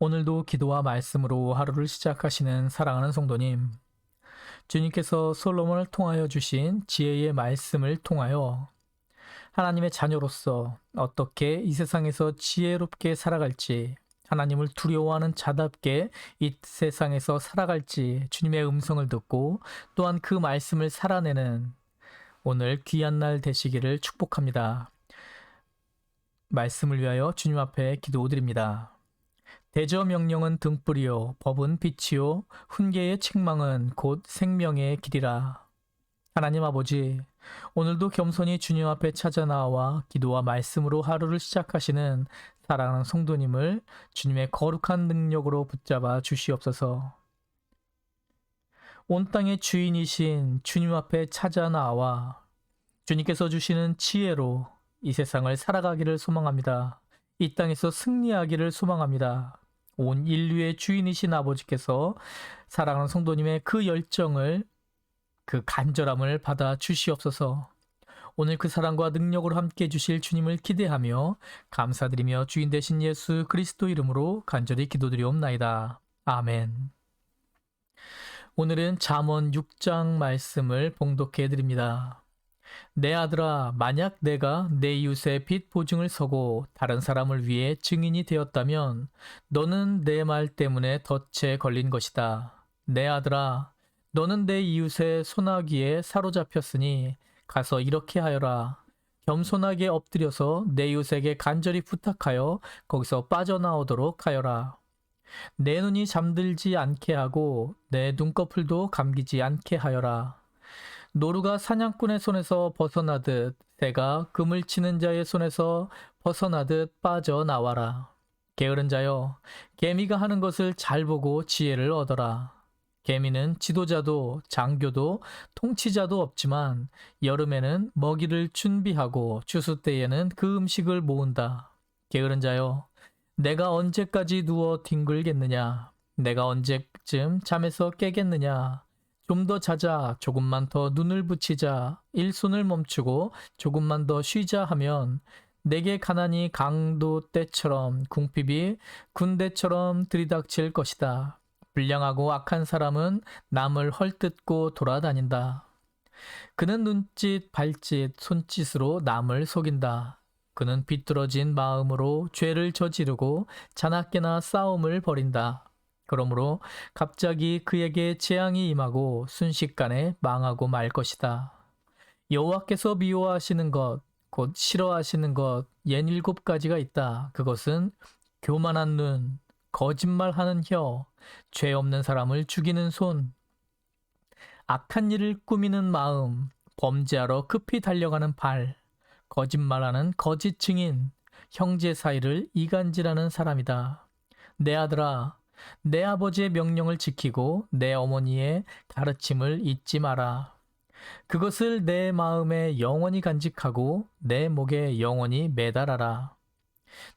오늘도 기도와 말씀으로 하루를 시작하시는 사랑하는 성도님. 주님께서 솔로몬을 통하여 주신 지혜의 말씀을 통하여 하나님의 자녀로서 어떻게 이 세상에서 지혜롭게 살아갈지, 하나님을 두려워하는 자답게 이 세상에서 살아갈지 주님의 음성을 듣고 또한 그 말씀을 살아내는 오늘 귀한 날 되시기를 축복합니다. 말씀을 위하여 주님 앞에 기도드립니다. 대저 명령은 등불이요 법은 빛이요 훈계의 책망은 곧 생명의 길이라. 하나님 아버지, 오늘도 겸손히 주님 앞에 찾아 나와 기도와 말씀으로 하루를 시작하시는 사랑하는 성도님을 주님의 거룩한 능력으로 붙잡아 주시옵소서. 온 땅의 주인이신 주님 앞에 찾아 나와 주님께서 주시는 지혜로 이 세상을 살아가기를 소망합니다. 이 땅에서 승리하기를 소망합니다. 온 인류의 주인이신 아버지께서 사랑하는 성도님의 그 열정을 그 간절함을 받아 주시옵소서. 오늘 그 사랑과 능력으로 함께 해주실 주님을 기대하며 감사드리며 주인 되신 예수 그리스도 이름으로 간절히 기도드리옵나이다. 아멘. 오늘은 잠언 6장 말씀을 봉독해 드립니다. 내 아들아, 만약 내가 내 이웃의 빚 보증을 서고 다른 사람을 위해 증인이 되었다면 너는 내 말 때문에 덫에 걸린 것이다. 내 아들아, 너는 내 이웃의 소나기에 사로잡혔으니 가서 이렇게 하여라. 겸손하게 엎드려서 내 이웃에게 간절히 부탁하여 거기서 빠져나오도록 하여라. 내 눈이 잠들지 않게 하고 내 눈꺼풀도 감기지 않게 하여라. 노루가 사냥꾼의 손에서 벗어나듯 새가 금을 치는 자의 손에서 벗어나듯 빠져나와라. 게으른 자여, 개미가 하는 것을 잘 보고 지혜를 얻어라. 개미는 지도자도 장교도 통치자도 없지만 여름에는 먹이를 준비하고 추수 때에는 그 음식을 모은다. 게으른 자여, 내가 언제까지 누워 뒹굴겠느냐? 내가 언제쯤 잠에서 깨겠느냐? 좀 더 자자, 조금만 더 눈을 붙이자, 일손을 멈추고 조금만 더 쉬자 하면 내게 가난이 강도 때처럼 궁핍이 군대처럼 들이닥칠 것이다. 불량하고 악한 사람은 남을 헐뜯고 돌아다닌다. 그는 눈짓, 발짓, 손짓으로 남을 속인다. 그는 비뚤어진 마음으로 죄를 저지르고 자나깨나 싸움을 벌인다. 그러므로 갑자기 그에게 재앙이 임하고 순식간에 망하고 말 것이다. 여호와께서 미워하시는 것, 곧 싫어하시는 것, 옌 일곱 가지가 있다. 그것은 교만한 눈, 거짓말하는 혀, 죄 없는 사람을 죽이는 손, 악한 일을 꾸미는 마음, 범죄하러 급히 달려가는 발, 거짓말하는 거짓 증인, 형제 사이를 이간질하는 사람이다. 내 아들아, 내 아버지의 명령을 지키고 내 어머니의 가르침을 잊지 마라. 그것을 내 마음에 영원히 간직하고 내 목에 영원히 매달아라.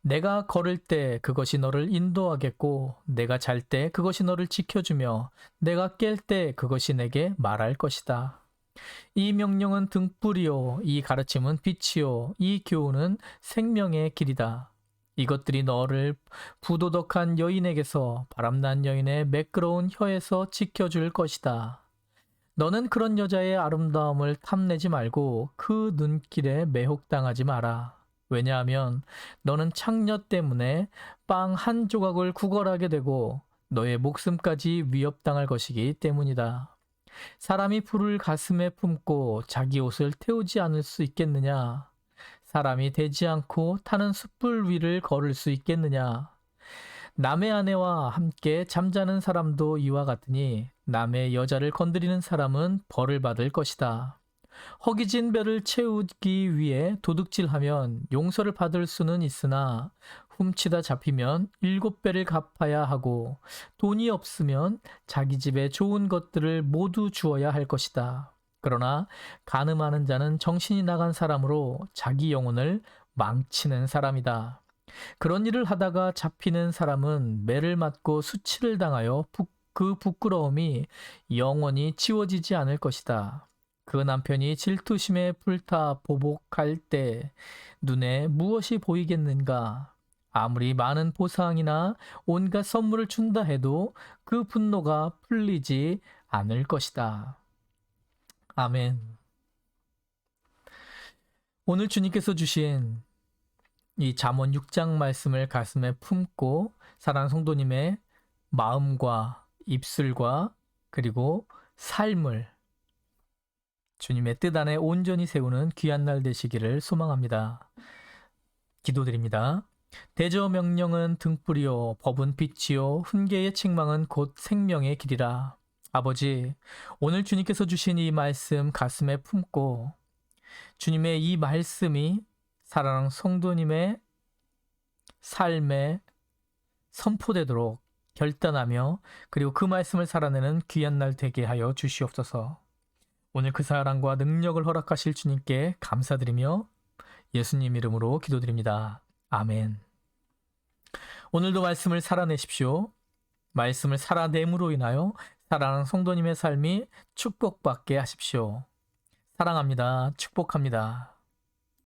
내가 걸을 때 그것이 너를 인도하겠고, 내가 잘 때 그것이 너를 지켜주며, 내가 깰 때 그것이 내게 말할 것이다. 이 명령은 등불이요, 이 가르침은 빛이요, 이 교훈은 생명의 길이다. 이것들이 너를 부도덕한 여인에게서 바람난 여인의 매끄러운 혀에서 지켜줄 것이다. 너는 그런 여자의 아름다움을 탐내지 말고 그 눈길에 매혹당하지 마라. 왜냐하면 너는 창녀 때문에 빵 한 조각을 구걸하게 되고 너의 목숨까지 위협당할 것이기 때문이다. 사람이 불을 가슴에 품고 자기 옷을 태우지 않을 수 있겠느냐? 사람이 되지 않고 타는 숯불 위를 걸을 수 있겠느냐? 남의 아내와 함께 잠자는 사람도 이와 같으니 남의 여자를 건드리는 사람은 벌을 받을 것이다. 허기진 배를 채우기 위해 도둑질하면 용서를 받을 수는 있으나 훔치다 잡히면 일곱 배를 갚아야 하고 돈이 없으면 자기 집에 좋은 것들을 모두 주어야 할 것이다. 그러나 가늠하는 자는 정신이 나간 사람으로 자기 영혼을 망치는 사람이다. 그런 일을 하다가 잡히는 사람은 매를 맞고 수치를 당하여 그 부끄러움이 영원히 지워지지 않을 것이다. 그 남편이 질투심에 불타 보복할 때 눈에 무엇이 보이겠는가? 아무리 많은 보상이나 온갖 선물을 준다 해도 그 분노가 풀리지 않을 것이다. 아멘. 오늘 주님께서 주신 이 잠언 6장 말씀을 가슴에 품고 사랑하는 성도님의 마음과 입술과 그리고 삶을 주님의 뜻 안에 온전히 세우는 귀한 날 되시기를 소망합니다. 기도드립니다. 대저 명령은 등불이요 법은 빛이요 훈계의 책망은 곧 생명의 길이라. 아버지, 오늘 주님께서 주신 이 말씀 가슴에 품고 주님의 이 말씀이 사랑하는 성도님의 삶에 선포되도록 결단하며 그리고 그 말씀을 살아내는 귀한 날 되게 하여 주시옵소서. 오늘 그 사랑과 능력을 허락하실 주님께 감사드리며 예수님 이름으로 기도드립니다. 아멘. 오늘도 말씀을 살아내십시오. 말씀을 살아냄으로 인하여 사랑하는 성도님의 삶이 축복받게 하십시오. 사랑합니다. 축복합니다.